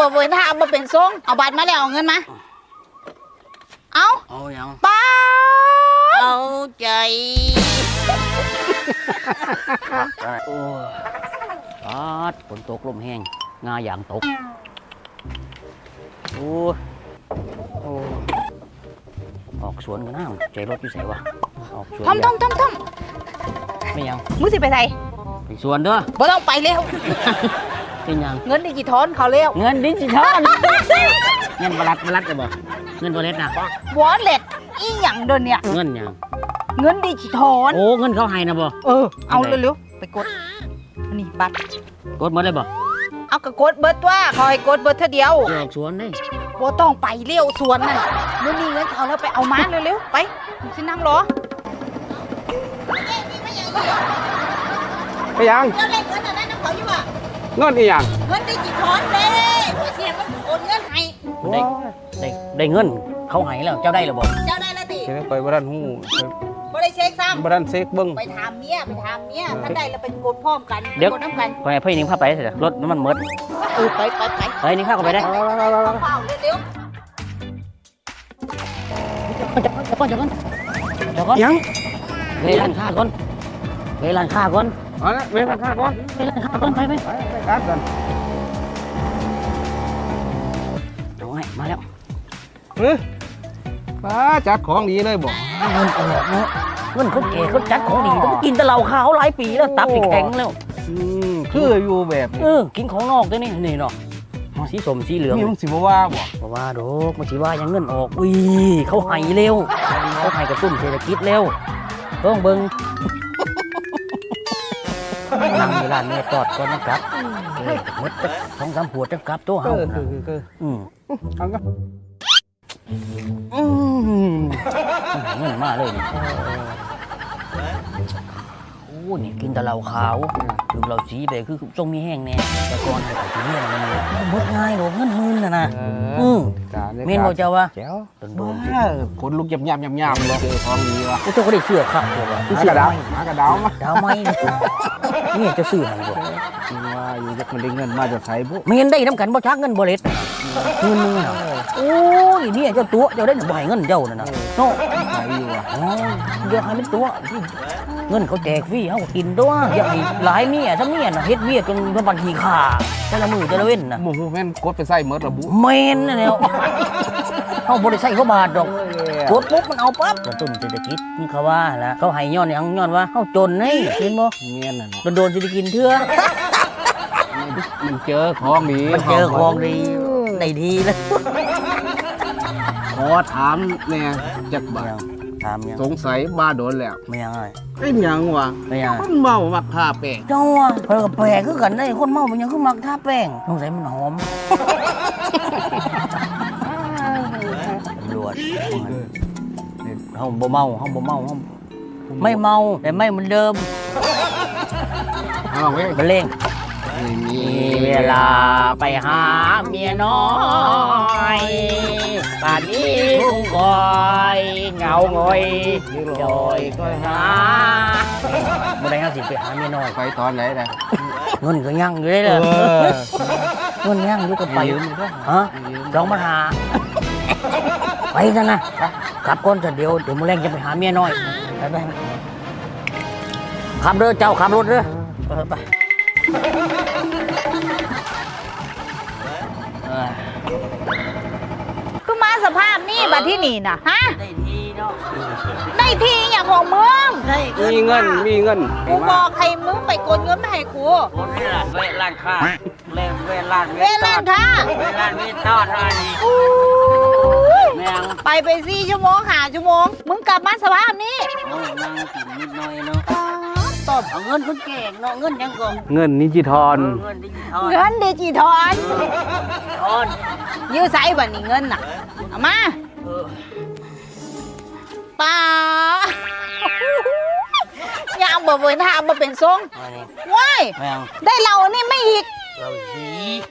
บ่เป็นท่าบ่เป็นทรงเอาบัตรมาแล้วเอาเงินมา เอาเอาหยังป้าดเอาใจ โอ้ยปาดฝนตกลมแห้งงาอย่างตก โอ้ยโอ้ยออกสวนกันน้ำใจรถอยู่ใส่วะ ออกสวนทอมทอมทอมทอมไม่ยังมึงสิไปไหนไปสวนเด้อบ่ต้องไปเร็ว เป็นหยัง เงินดิจิทอนเขาเร็วเงินดิจิทัลเงินบรัดบรัดเลยบ่เงินบรัดนะวอลเล็ตอีหยังเดินเนี่ย เงินหยังเงินดิจิทอนโอ้เงินเขาให้นะบ่เออ เอาอันไหนเร็วๆไปกดอันนี้บัตร กดหมดเลยบ่เอากระกดเบิดว่าเขาให้กดเบิดเท่าเดียวออกสวนได้บ่ต้องไปเร็วสวนนั่นมื้อนี้เงินเขาแล้วไปเอามาเร็วๆไปสินั่งรอไปยัง เจ้าได้เงินอันนั้นน้ำเขาอยู่อะ เงินอีหยังเงินดิจิทอนเด้เสียมันโอนเงินให้ได้ได้ได้เงินเขาให้แล้วเจ้าได้แล้วบ่เจ้าได้แล้วติเช็คไปบ่ทันฮู้บ่ได้เช็คซ้บ่ทันเช็คเบิ่งำไปถามเมียไปถามเมียถ้าได้แล้วเป็นกดพร้อมกันเดี๋ยวกดน้ำกันไปให้พี่นิ่งพาไปเถอะรถน้ำมันหมดเออไปไปไปเฮ้ยนิ่งพาก็ไปได้เฝ้าเร็วจับก่อนจับก่อนจับก่อนจับก่อนยังเวลานค่าก่อนเวลานค่าก่อน เอาละเว้ยมันค่าก่อนเวลานค่าก่อนไปไปไปไปกัดกันเอาให้มาแล้วเฮ้ยป้าจัดของดีเลยบ่เงินออกเนาะเงินเขาเก๋เขาจัดของดีต้องกินแต่เหล้าขาวหลายปีแล้วตับสิแข็งแล้วอืมคืออยู่แบบเออกินของนอกด้วยนี่นี่เนาะสีสมสีเหลืองมีมึงสิบ่ว่าบ่บอกว่าดอกมาสิว่ายังเงินออกอุ้ยเขาให้เร็วเขาให้กระตุ้นเศรษฐกิจเร็วต้องเบิ่ง นั่งอยู่ร้านเมียจอดก่อนนะครับเอ้ยหมดจักสองสามขวดจังกลับตัวเอเฮาอนะคือคือคืออืมเอาก็อืมเงินมาเลยนี่โอ้นี่กินแต่เหล้าขาวดื่มเหล้าสีไปคือทรงมีแห้งแน่แต่ก่อนให้ไปกินเนี่ยมันหมดง่ายหรอกเงินหมื่นน่ะนะเออือม การเมนบ่เจ้าว่าแจ๋วโดนๆสิว้าคนลุกยับยับยับยับเลยเจอของดีว่ะเจ้าก็ได้เสื้อครับเจ้าว่าหาเสื้กอระดาไม้วหากระดาวมาดาวไม้นี่นี่จะซื้อให้บ่จริงว่าอยู่จักมันได้เงินมาจากไสบุไม่เห็นได้น้ำกันบ่ชักเงินบ่เล็ดเงินนึงน่ะโอ้ยเนี่ยเจ้าตัวเจ้าได้บ่ให้เงินเจ้านั่นน่ะเนาะ ขายอยู่อะอ๋อเดี๋ยวให้เป็นตัวเงินเขาแจกฟรีเขาก็กินตัวอย่าให้หลายเมียถ้าเมียน่ะเฮ็ดเวียกจนเพิ่นบัดขี้ขาแต่ละมื้อแต่ละเว้นน่ะหมูแม่นกดไปใส่เมดระบุแม่นน่ะแล้วเฮาบ่ได้ใช้เขาบาทดอกกดปุ๊บมันเอาปั๊บกระตุ้นเศรษฐกิจนี่เขาว่าล่ะเขาให้ย้อนหยังย้อนว่าเฮาจนนี่เห็นบ่เมียนน่ะเนาะโดนๆสิได้กินเทื่อมันเจอของดีมันเจอของดีได้ดีแล้วขอถามแน่จักบาท ถามยังสงสัยบ้าโดนแล้วไม่ยังไงเป็นหยังวะไม่ยังคนเมามักทาแป้งเจ้าอะเพิ่นก็แปลกคือกันได้คนเมามันยังคือมักทาแป้งสงสัยมันหอมตำรวจเฮาบ่เมาเฮาบ่เมาเฮาไม่เมาแต่ไม่เหมือนเดิมเอาเว้ยบรรเลง ไม่มีมีเวลาไปหาเมียน้อยป่านนี้คงคอยเหงาหงอยโดยก็หาบ่ได้ห้าสิไปหาเมียน้อยไปตอนไหนล่ะเงินก็ยังอยู่ได้เลยเงินยังอยู่ก็ไปยืมอยู่ด้วยฮะสองปัญหาไปซะนะกลับก่อนจะเดี๋ยวเดี๋ยวมื้อแรงจะไปหาเมียน้อยไปไปไปขับเด้อเจ้าขับรถเด้อเออไป เออคือมาสภาพนี่บัดที่นี่น่ะฮะ ได้ทีเนาะได้ทีอย่างของมึงได้มีเงิน มีเงินกูบอกให้มึงไปกดเงินมาให้กูคนนี่แหละเวลานค้าเวเวลานเวลาท่าเวลานเวทอดอะไรนี่อู้ยแม่งไปไปสี่ชั่วโมงหาชั่วโมง มึงกลับมาสภาพนี้เอานั่งกินนิดหน่อยเนาะ ตบเอาเงินคนเก่งเนาะเงินยังก่อนเงินนิจิทอนเงินดิจิทัลเงินดิจิทอนทอนยื้อไซบันนี่เงินน่ะเอามาเออป้ายังบ่เป็นท่าบ่เป็นทรงมานี่ว้ายแม่งได้เราอันนี่ไม่อีกเราสี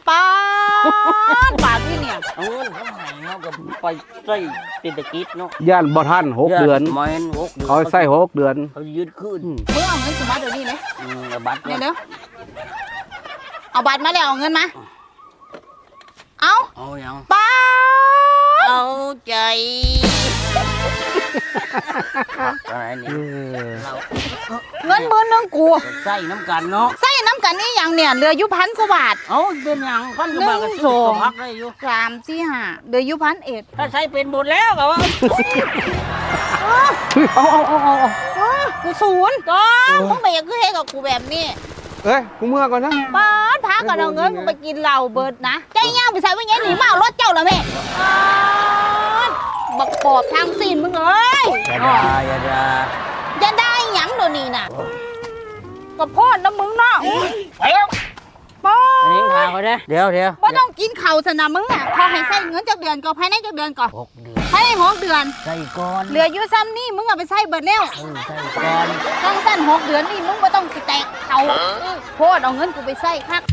ป้าด บาทที่เนี่ยเอาเงินเขาให้เนาะก็ไปใส่เศรษฐกิจเนาะย่านบ่ทันหกเดือนแม่นหกเดือนเขาใส่หกเดือน เขายืดขึ้นมึงเอาเงินกูมาเดี๋ยวนี้เลยอืมเอาบัตรเดี๋ยวเนาะเดี๋ยวเอาบัตรมาแล้วเอาเงินมา เอาเอาเอาอย่าง ป้าดเอาใจ อะไรนี่เออเราเงินหมื่นหนึงกูใส่น้ำกันเนาะใส่น้ำกันนี่อย่างเนี่ยเหลืออยู่พันกว่าบาท เอาเป็นอย่างพันกว่าบาทก็หนึ่งซื้อสองพักได้อยู่สามสี่ห้าเหลืออยู่พันเอ็ดถ้าใช้เป็นหมดแล้วก็ว่าเอาเอาเอาเอาเอากูศูนย์ก็มึงไปอยากคือให้กับกูแบบนี้เอ้ยกูเมื่อก่อนนะป้าดพากันเอาเงินมึงไปกินเหล้าเบิดนะใจย่างไปใส่ไว้ไงหนีมาเอารถเจ้าละแม่ป๊าด บักปอบทางซีนมึงเอ้ยอย่าด่าอย่าด่าจะได้หยังเดี๋ยวนี้น่ะก็พ่อนะมึงเนาะไปแล้วป้าอันนี้ดพาเขาได้เดี๋ยวเดี๋ยวบ่ต้องกินข้าวสนะมึงอะขอให้ใส่เงินจากเดือนก็ภายในจากเดือนก่อนหกเดือนภายในหกเดือน ใส่ก่อนเหลืออยู่ซ้ำนี่มึงเอาไปใส่เบิดแล้วเออใส่ก่อนต้องสั้นหกเดือนนี่มึงบ่ต้องสิแตกเขาโพดเอาเงินกูไปใส่คัก